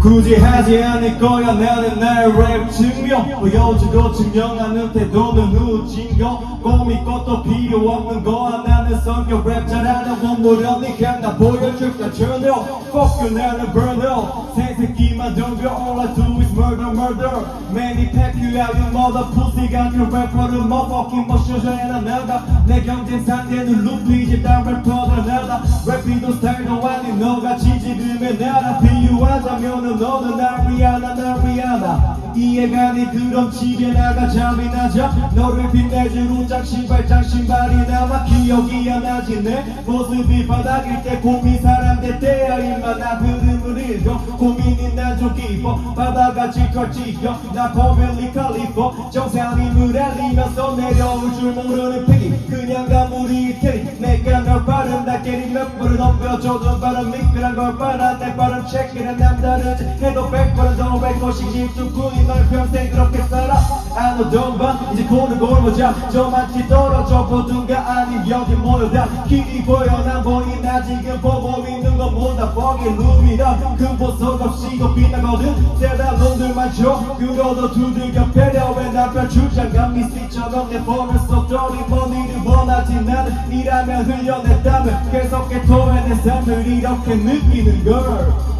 굳이 하지 않을 거야. 나는 나의 랩 증명. 보여주고 증명하는 태도는 누진 거. 꿈이 것도 필요 없는 거야. 나는 성격 랩 잘하는 원무렵니까 나 보여줄까? up Fuck you 나는 burn up 새새끼만 덤벼. Do is murder murder Many pack you out you mother pussy 같은 래퍼를 motherfucking 멋져줘야 나 나가 내 경쟁 상대는 루피지 딴 래퍼들 나다 래피도 스타일도 아닌 너가 지지르면 나라 비유하자면은 너는 날 위하나 날 위하나. 이해가 네 그럼 집에 나가 잠이 나자. 너를 빛내주는 장신발 장신발이 남아 기억이 안 나지. 내 모습이 바닥일 때 고민 사람 될 때야 임마. 나흐 읽어 고민이 난좀 깊어 질걸 찢겨 나 포멜리 칼리퍼 정상이 물알리면서 내려올 줄 모르는 패기 그냥 가물이 테리 내가 널 바른다깨리 몇 번을 넘겨줘도 바람 미끄란 걸 빨아. 내 바람 체크는 남다르지 해도 백 번은 더 백것이 집중꾼이 널 평생 그렇게 살아. 아노 동반 이제 코를 골보자. 저만치 떨어져 보든가 아님 여기 모여다. 길이 보여 난 보인 나 지금 있 는 것보다 foggy 룸이다. 큰 보석 없이도 빛나거든 세다 놈들만 줘 그러도 두들겨 패려 왜 남편 주장감 미스처럼 내 폰을 쏙돌이 머니를 원하지 나는 이라면 흘려냈다면 계속해 토해 내 삶을 이렇게 느끼는 걸